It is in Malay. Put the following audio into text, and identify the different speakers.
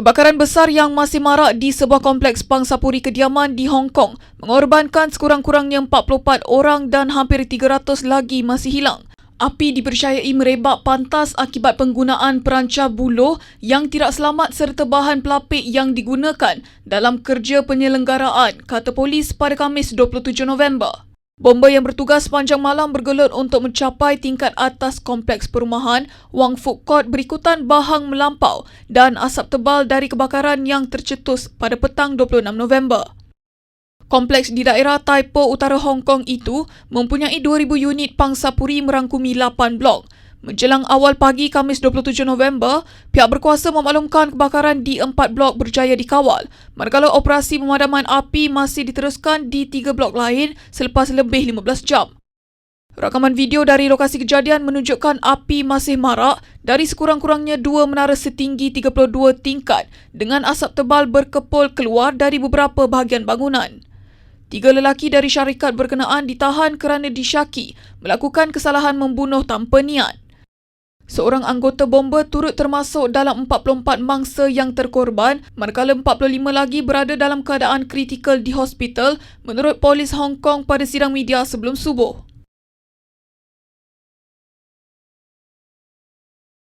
Speaker 1: Kebakaran besar yang masih marak di sebuah kompleks pangsapuri kediaman di Hong Kong mengorbankan sekurang-kurangnya 44 orang dan hampir 300 lagi masih hilang. Api dipercayai merebak pantas akibat penggunaan perancar buluh yang tidak selamat serta bahan pelapik yang digunakan dalam kerja penyelenggaraan, kata polis pada Khamis 27 November. Bomba yang bertugas sepanjang malam bergelut untuk mencapai tingkat atas kompleks perumahan Wang Fuk Court berikutan bahang melampau dan asap tebal dari kebakaran yang tercetus pada petang 26 November. Kompleks di daerah Taipo Utara Hong Kong itu mempunyai 2,000 unit pangsapuri merangkumi 8 blok. Menjelang awal pagi Khamis 27 November, pihak berkuasa memaklumkan kebakaran di empat blok berjaya dikawal, manakala operasi pemadaman api masih diteruskan di tiga blok lain selepas lebih 15 jam. Rakaman video dari lokasi kejadian menunjukkan api masih marak dari sekurang-kurangnya dua menara setinggi 32 tingkat dengan asap tebal berkepul keluar dari beberapa bahagian bangunan. Tiga lelaki dari syarikat berkenaan ditahan kerana disyaki melakukan kesalahan membunuh tanpa niat. Seorang anggota bomba turut termasuk dalam 44 mangsa yang terkorban manakala 45 lagi berada dalam keadaan kritikal di hospital menurut polis Hong Kong pada sidang media sebelum subuh.